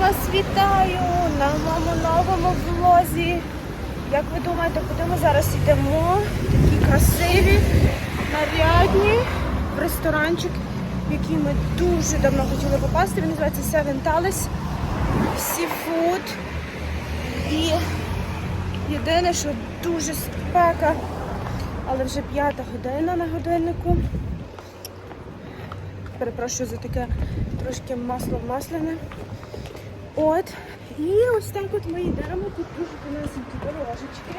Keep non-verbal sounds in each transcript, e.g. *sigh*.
вас вітаю на моєму новому влозі. Як ви думаєте, куди ми зараз йдемо? Такі красиві, нарядні в ресторанчик, в який ми дуже давно хотіли попасти. Він називається Seven Tales Seafood. І єдине, що дуже спека, але вже п'ята година на годиннику. Перепрошую за таке трошки масло масляне. От. І ось так от ми йдемо. Тут дуже тонесенькі дорожечки.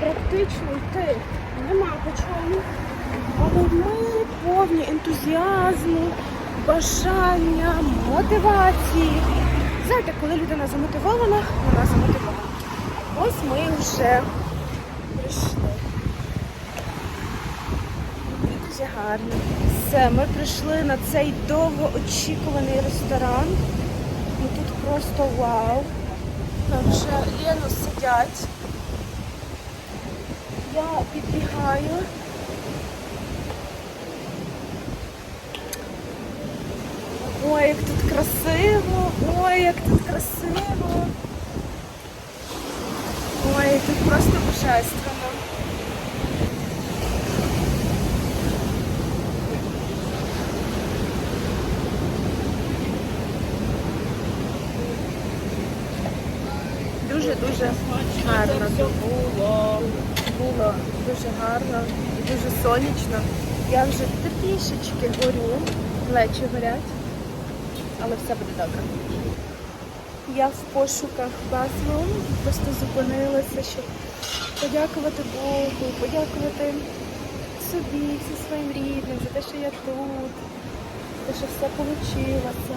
Практично йти нема по чому. Але ми повні ентузіазму, бажання, мотивації. Знаєте, коли людина замотивована, вона замотивована. Ось ми вже прийшли. Дуже гарно. Все, ми прийшли на цей довгоочікуваний ресторан. І тут просто вау. Там вже Лену сидять. Я підбігаю. Ой, як тут красиво! Ой, як тут красиво! Ой, тут просто божественно. Дуже-дуже гарно тут було. Було дуже гарно і дуже сонячно. Я вже трішечки горю, плечі горять, але все буде добре. Я в пошуках баслу, просто зупинилася, щоб подякувати Богу, подякувати собі, всім своїм рідним за те, що я тут, за те, що все вийшло.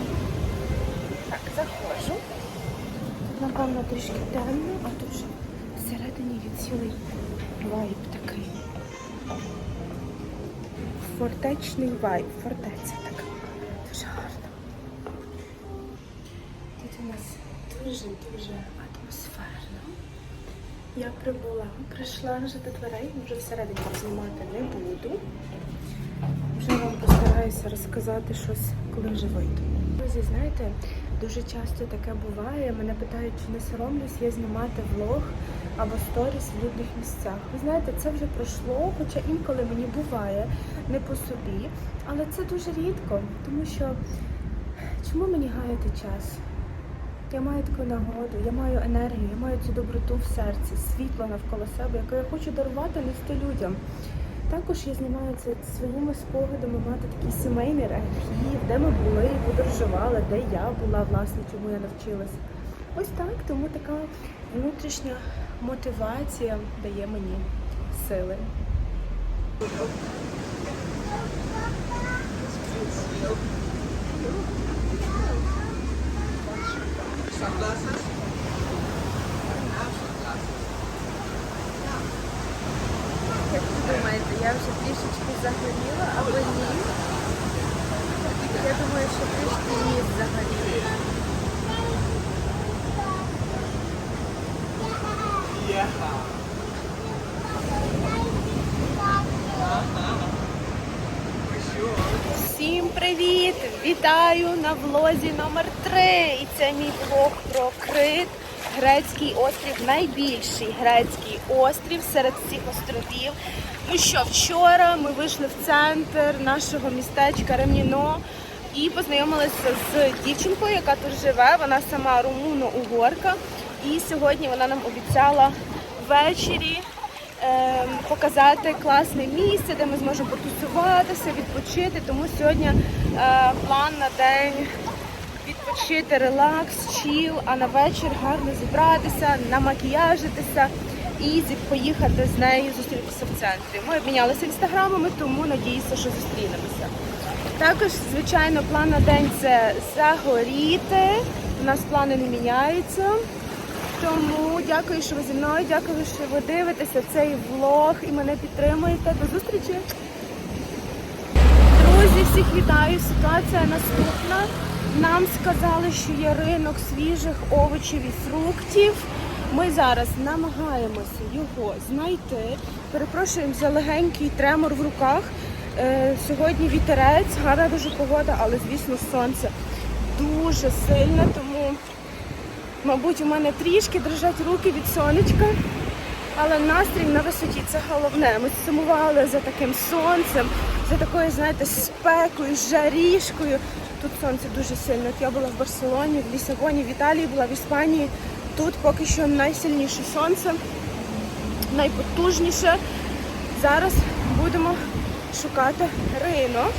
Так, заходжу. Напевно, трішки темно, а тут всередині є цілий вайб Фортечний вайб, фортеця така. Дуже гарно. Тут у нас дуже-дуже атмосферно. Я прибула, прийшла вже до дверей, вже всередині знімати не буду. Вже вам постараюся розказати щось, коли вже вийду. Друзі, знаєте, дуже часто таке буває. Мене питають, чи не соромлюсь я знімати влог або сторіс в людних місцях. Ви знаєте, це вже пройшло, хоча інколи мені буває не по собі, але це дуже рідко, тому що чому мені гаяти час? Я маю таку нагоду, я маю енергію, я маю цю доброту в серці, світло навколо себе, яке я хочу дарувати нести людям. Також я знімаю це своїми спогадами, мати такий сімейний архів, де ми були, подорожували, де я була, власне, чому я навчилася. Ось так, тому така внутрішня мотивація дає мені сили. Як ви думаєте, я вже трішечки загоріла або ні? Я думаю, що трішки ні загоріла. Всім привіт! Вітаю на влозі номер 3 І це мій влог про Крит, грецький острів, найбільший грецький острів серед всіх островів. Ну що, вчора ми вийшли в центр нашого містечка Ремніно і познайомилися з дівчинкою, яка тут живе. Вона сама румуно-угорка. І сьогодні вона нам обіцяла ввечері показати класне місце, де ми зможемо потусуватися, відпочити. Тому сьогодні е, план на день відпочити, релакс, чіл, а на вечір гарно зібратися, намакіяжитися і поїхати з нею зустрітися в центрі. Ми обмінялися інстаграмами, тому надіюся, що зустрінемося. Також, звичайно, план на день це загоріти. У нас плани не міняються. Тому дякую, що ви зі мною. Дякую, що ви дивитеся цей влог і мене підтримуєте. До зустрічі! Друзі, всіх вітаю! Ситуація наступна. Нам сказали, що є ринок свіжих овочів і фруктів. Ми зараз намагаємося його знайти. Перепрошуємо за легенький тремор в руках. Е, сьогодні вітерець, гарна дуже погода, але звісно сонце. дуже сильно, тому, мабуть, у мене трішки дрожать руки від сонечка. Але настрій на висоті це головне. Ми сумували за таким сонцем, за такою, знаєте, спекою, жарішкою. Тут сонце дуже сильно. Я була в Барселоні, в Лісабоні, в Італії, була в Іспанії. Тут поки що найсильніше сонце, найпотужніше. Зараз будемо шукати ринок.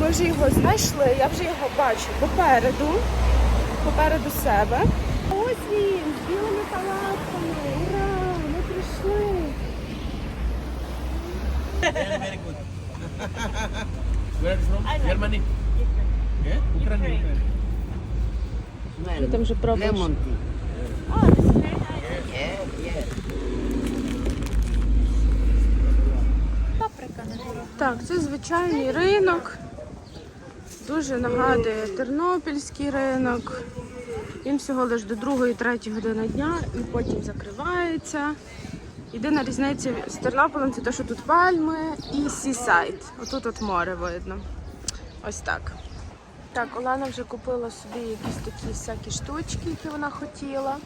Ми вже його знайшли, я вже його бачу попереду, попереду себе. Ось він, з білими палатками. Ура! Ми прийшли. Very, good. Where are you from? Germany? Yeah? Ukraine. Що там вже пробуєш? Lemon tea. Yeah, yeah. Так, це звичайний ринок. Дуже нагадує тернопільський ринок. Він всього лише до 2-3 години дня і потім закривається. Єдина різниця з Тернополем це те, що тут пальми і сісайд. Отут от море видно. Ось так. Так, Олена вже купила собі якісь такі всякі штучки, які вона хотіла.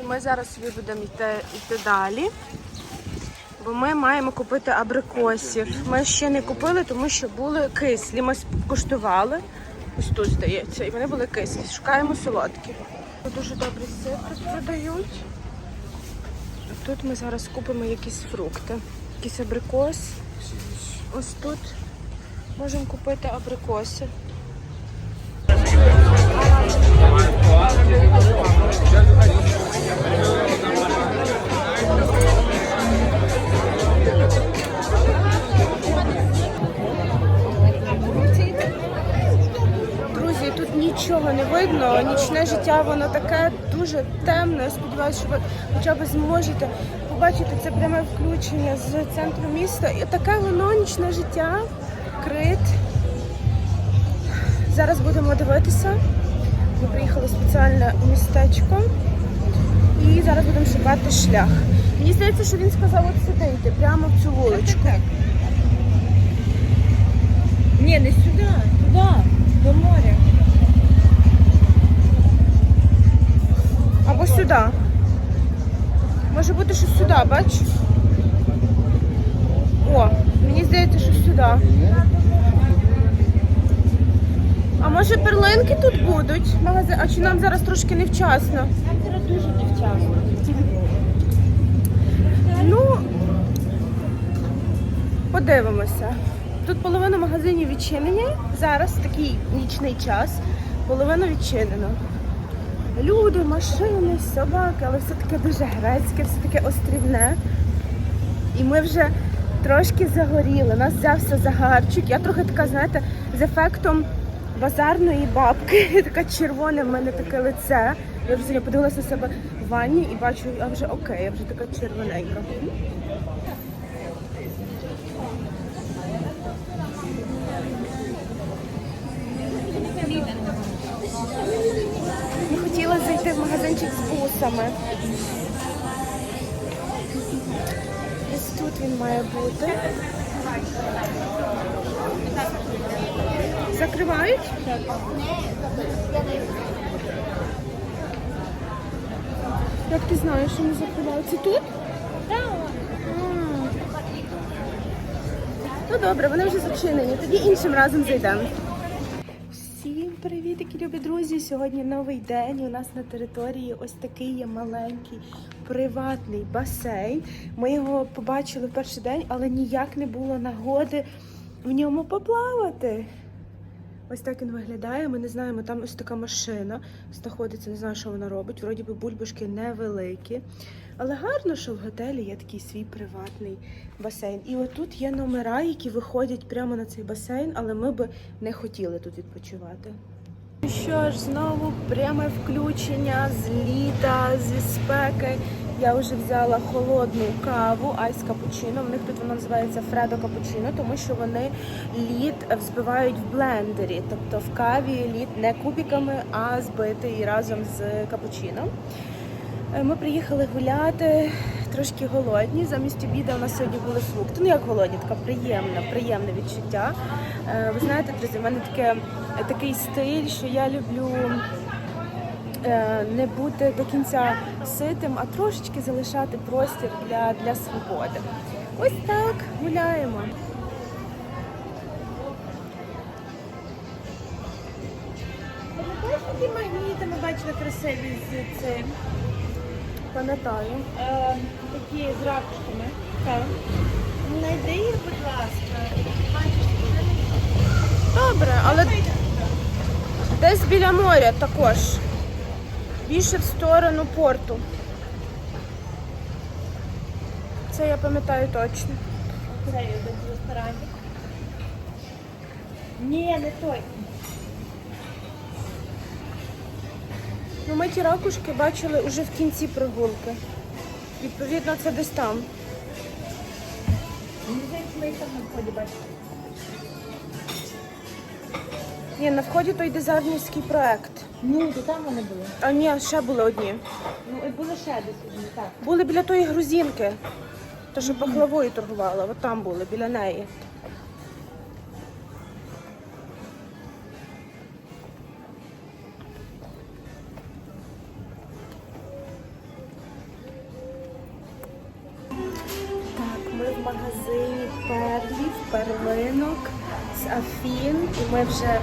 І ми зараз собі будемо йти, йти далі. Бо ми маємо купити абрикосів. Ми ще не купили, тому що були кислі. Ми скуштували. Ось тут здається, і вони були кислі. Шукаємо солодкі. Дуже сир тут продають. Тут ми зараз купимо якісь фрукти. Якийсь абрикос. Ось тут можемо купити абрикоси. Нічого не видно. Нічне життя воно таке дуже темне. Я сподіваюся, що ви хоча б зможете побачити це пряме включення з центру міста. І таке воно нічне життя, крит. Зараз будемо дивитися. Ми приїхали в спеціальне містечко і зараз будемо шукати шлях. Мені здається, що він сказав от сюди йти, прямо в цю вуличку. Ні, не сюди, туди, до моря. Або сюди. Може бути, що сюди, бач? О, мені здається, що сюди. А може перлинки тут будуть? Магазин. А чи нам зараз трошки невчасно? Нам зараз дуже невчасно. Ну, подивимося. Тут половина магазинів відчинені. Зараз такий нічний час. Половина відчинено. Люди, машини, собаки, але все таке дуже грецьке, все таке острівне. І ми вже трошки загоріли. Нас взявся загарчик. Я трохи така, знаєте, з ефектом базарної бабки. *laughs* Така червоне в мене таке лице. Я вже подивилася на себе в ванні і бачу, я вже окей, я вже така червоненька. Ми хотіли зайти в магазинчик з бусами. Ось тут він має бути. Закривають? Як ти знаєш, що не закривають? Це тут? Так. Ну добре, вони вже зачинені. Тоді іншим разом зайдемо. Всім привітики, любі друзі! Сьогодні новий день. У нас на території ось такий є маленький приватний басейн. Ми його побачили в перший день, але ніяк не було нагоди в ньому поплавати. Ось так він виглядає. Ми не знаємо, там ось така машина знаходиться, не знаю, що вона робить. Вроді би бульбашки невеликі. Але гарно, що в готелі є такий свій приватний басейн. І отут є номера, які виходять прямо на цей басейн, але ми би не хотіли тут відпочивати. Ну Що ж, знову пряме включення з літа, зі спеки. Я вже взяла холодну каву, айс капучино. В них тут воно називається Фредо капучино, тому що вони лід взбивають в блендері. Тобто в каві лід не кубиками, а збитий разом з капучино. Е, Ми приїхали гуляти, трошки голодні. Замість обіду у нас сьогодні були фрукти. Ну як голодні, така приємна, приємне відчуття. Е, Ви знаєте, друзі, в мене таке такий стиль, що я люблю е, не бути до кінця ситим, а трошечки залишати простір для, для свободи. Ось так гуляємо. Які магніти ми бачили красиві з цим? Пам'ятаю. Е, такі з ракушками. Так. Найди їх, будь ласка. Бачиш, Добре, але десь біля моря також. Більше в сторону порту. Це я пам'ятаю точно. Це один з ресторанів. Ні, не той. Ну, ми ті ракушки бачили уже в кінці прогулки. Відповідно, це десь там. Мені здається, ми їх там на вході бачили. Ні, на вході той дизайнерський проект. Ну, то там вони були. А ні, ще були одні. Ну, і були ще десь одні, так. Були біля тої грузинки. То, що пахлавою торгувала, от там були, біля неї. Так, ми в магазині перлів, перлинок з Афін. І ми вже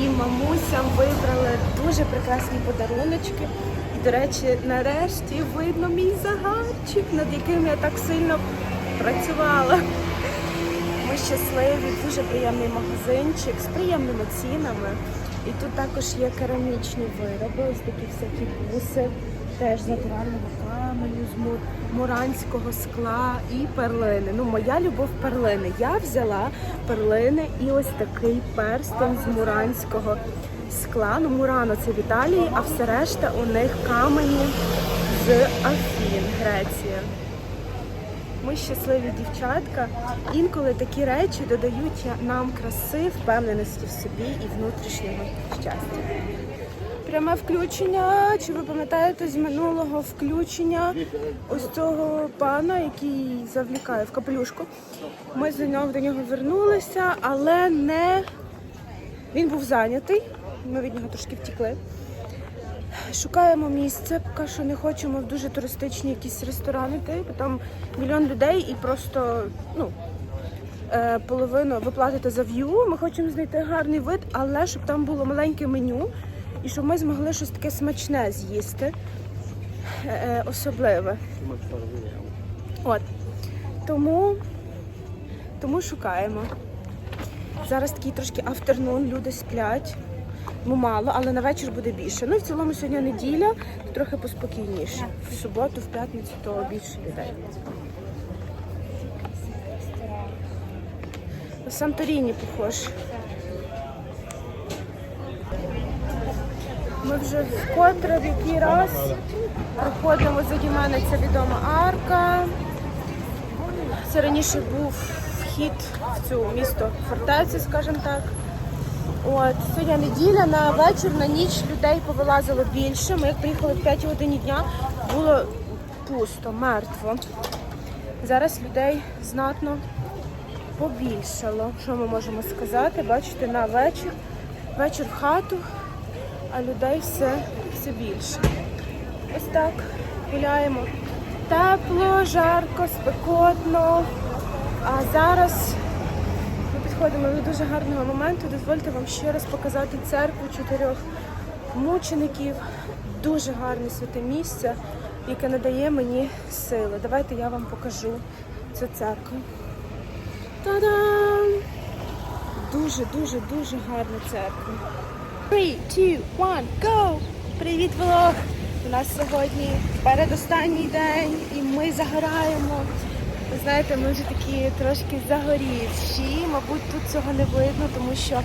своїм мамусям вибрали дуже прекрасні подаруночки. І, до речі, нарешті видно мій загадчик, над яким я так сильно працювала. Ми щасливі, дуже приємний магазинчик з приємними цінами. І тут також є керамічні вироби, ось такі всякі буси, теж з натурального каменю, з му- муранського скла і перлини. Ну, моя любов перлини. Я взяла перлини і ось такий перстень з муранського скла. Ну, Мурано це в Італії, а все решта у них камені з Афін, Греція. Ми щасливі дівчатка. Інколи такі речі додають нам краси, впевненості в собі і внутрішнього щастя. Пряме включення. Чи ви пам'ятаєте з минулого включення ось цього пана, який завлікає в капелюшку? Ми з нього до нього вернулися, але не він був зайнятий. Ми від нього трошки втікли. Шукаємо місце, поки що не хочемо в дуже туристичні якісь ресторани бо там мільйон людей і просто ну, е, половину ви платите за в'ю. Ми хочемо знайти гарний вид, але щоб там було маленьке меню і щоб ми змогли щось таке смачне з'їсти. Е, е, особливе. От. Тому, тому шукаємо. Зараз такий трошки автернун, люди сплять. Ну, мало, але на вечір буде більше. Ну і в цілому сьогодні неділя, то трохи поспокійніше. В суботу, в п'ятницю, то більше людей. На Санторіні похож. Ми вже вкотре в який раз проходимо заді мене ця відома арка. Це раніше був вхід в цю місто фортецю, скажімо так. От, сьогодні неділя, на вечір, на ніч людей повилазило більше. Ми як приїхали в 5 годині дня, було пусто, мертво. Зараз людей знатно побільшало. Що ми можемо сказати? Бачите, на вечір, вечір в хату, а людей все, все більше. Ось так гуляємо. Тепло, жарко, спекотно. А зараз ми підходимо до дуже гарного моменту. Дозвольте вам ще раз показати церкву чотирьох мучеників. Дуже гарне святе місце, яке надає мені сили. Давайте я вам покажу цю церкву. Та-дам! Дуже, дуже, дуже гарна церква. 3, 2, 1, go! Привіт, влог! У нас сьогодні передостанній день і ми загораємо. Ви знаєте, ми вже такі трошки загорівші. Мабуть, тут цього не видно, тому що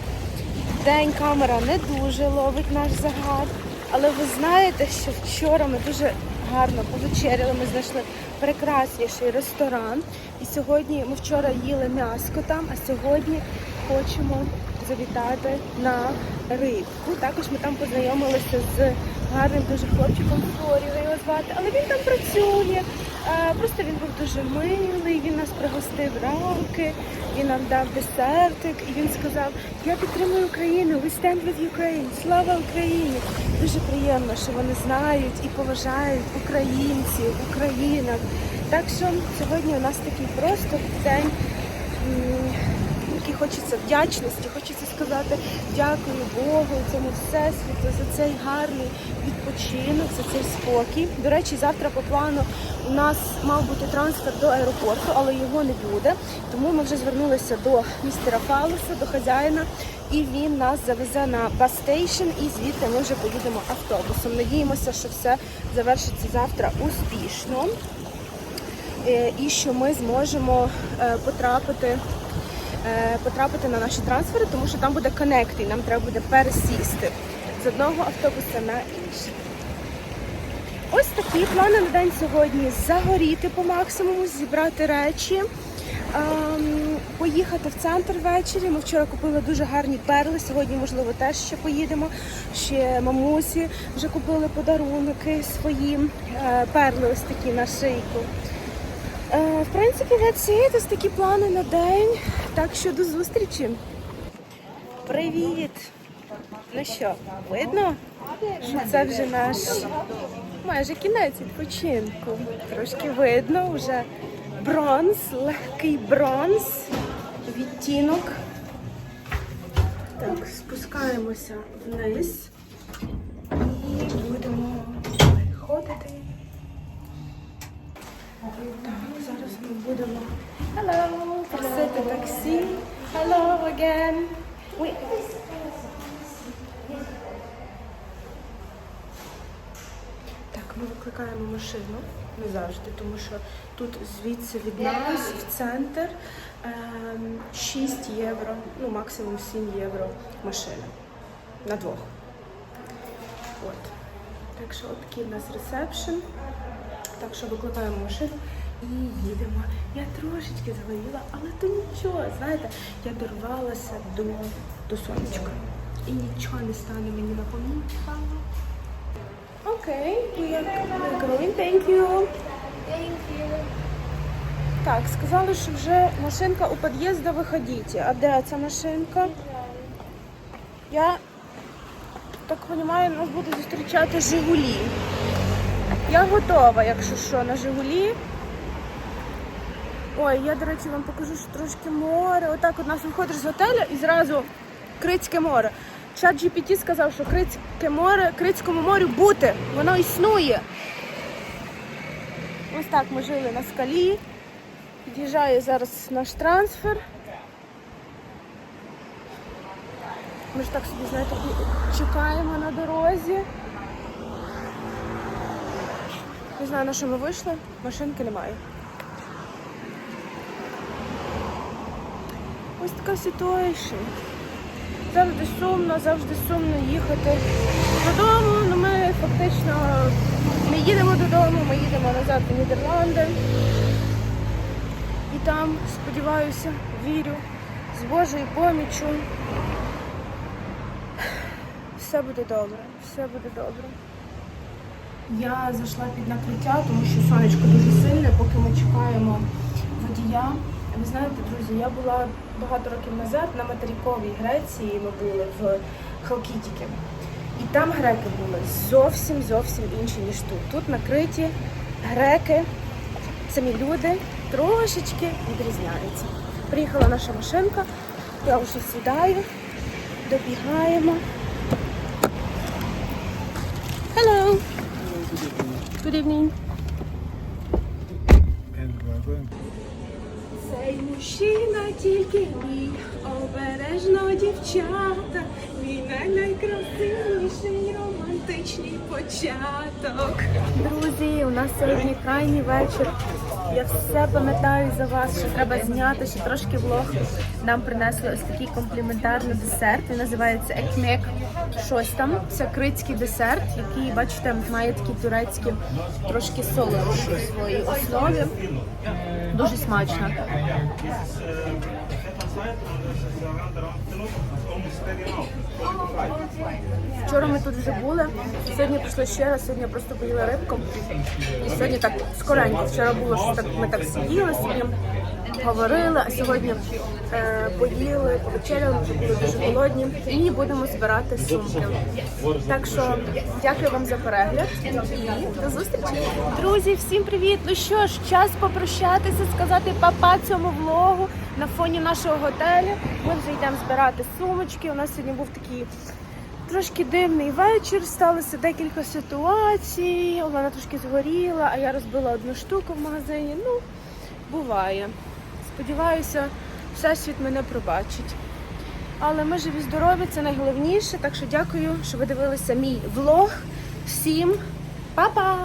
день камера не дуже ловить наш загар. Але ви знаєте, що вчора ми дуже гарно повечеряли. Ми знайшли прекрасніший ресторан. І сьогодні ми вчора їли м'яско там, а сьогодні хочемо завітати на рибку. Також ми там познайомилися з гарним дуже хлопчиком Флоріго його звати, але він там працює. Просто він був дуже милий, він нас пригостив рамки, він нам дав десертик, і він сказав: Я підтримую Україну, we stand with Ukraine, слава Україні! Дуже приємно, що вони знають і поважають українців, українок. Так що сьогодні у нас такий просто день. Хочеться вдячності, хочеться сказати дякую Богу, цьому всесвіту за цей гарний відпочинок, за цей спокій. До речі, завтра по плану у нас мав бути трансфер до аеропорту, але його не буде. Тому ми вже звернулися до містера Фалуса, до хазяїна, і він нас завезе на бастейшн, і звідти ми вже поїдемо автобусом. Надіємося, що все завершиться завтра успішно. Е, і що ми зможемо е, потрапити, потрапити на наші трансфери, тому що там буде коннект, і нам треба буде пересісти з одного автобуса на інший. Ось такі плани на день сьогодні: загоріти по максимуму, зібрати речі. ем, Поїхати в центр ввечері. Ми вчора купили дуже гарні перли. Сьогодні, можливо, теж ще поїдемо. Ще мамусі вже купили подарунки свої е, перли, ось такі на шийку. Е, В принципі, it. Ось такі плани на день. Так що до зустрічі. Привіт! Ну що, видно, що це вже наш майже кінець відпочинку. Трошки видно вже бронз, легкий бронз, відтінок. Так, спускаємося вниз і будемо виходити. Так, зараз ми будемо Hello, просити таксі. Hello again. Wait. Так, ми викликаємо машину не завжди, тому що тут звідси від нас в центр ем, 6 євро, ну максимум 7 євро машина на двох. От. Так що от такий в нас ресепшн. Так що викликаємо машину і їдемо. Я трошечки згоріла, але то нічого. Знаєте, я дорвалася до, до сонечка. І нічого не стане мені на помітка. Окей, we are we're going. Thank you. Thank you. Так, сказали, що вже машинка у під'їзду виходіть. А де ця машинка? Я так розумію, нас буде зустрічати Жигулі. Я готова, якщо що, на Жигулі. Ой, я, до речі, вам покажу, що трошки море. Отак от нас виходиш з готеля і зразу Крицьке море. Чат GPT сказав, що Крицьке море, Крицькому морю бути, воно існує. Ось так ми жили на скалі. Під'їжджає зараз наш трансфер. Ми ж так собі, знаєте, чекаємо на дорозі. Не знаю, на що ми вийшли, машинки немає. Ось така ситуація. Завжди сумно, завжди сумно їхати додому. Ну ми фактично не їдемо додому, ми їдемо назад в Нідерланди. І там, сподіваюся, вірю, з Божою поміччю все буде добре, все буде добре. Я зайшла під накриття, тому що сонечко дуже сильне, поки ми чекаємо водія. Ви знаєте, друзі, я була багато років назад на материковій Греції. Ми були в Халкідіки. І там греки були зовсім зовсім інші, ніж тут. Тут накриті греки, самі люди трошечки відрізняються. Приїхала наша машинка, я вже сідаю, добігаємо. Hello. Good evening. Цей мужчина тільки мій, обережно дівчата, мій най- найкрасивіший романтичний початок. Друзі, у нас сьогодні крайній вечір. Я все пам'ятаю за вас, що треба зняти ще трошки влог. Нам принесли ось такий компліментарний десерт. Він називається екмек. Щось там. Це критський десерт, який, бачите, має такі турецькі трошки солодощі у своїй основі. Дуже смачно. Side and there's a round around antelope. It's almost steady now. 45. Вчора ми тут вже були. Сьогодні прийшли ще раз, сьогодні просто поїли рибку. І сьогодні так скоренько. Вчора було що так, ми так сиділи собі, говорили, а сьогодні е, поїли, повечеряли, були дуже голодні. І будемо збирати сумки. Так що дякую вам за перегляд і до зустрічі. Друзі, всім привіт! Ну що ж, час попрощатися, сказати папа цьому влогу на фоні нашого готелю. Ми вже йдемо збирати сумочки. У нас сьогодні був такий трошки дивний вечір. Сталося декілька ситуацій. Олена трошки згоріла, а я розбила одну штуку в магазині. Ну, буває. Сподіваюся, всесвіт мене пробачить. Але ми живі здорові, це найголовніше. Так що дякую, що ви дивилися мій влог. Всім па-па!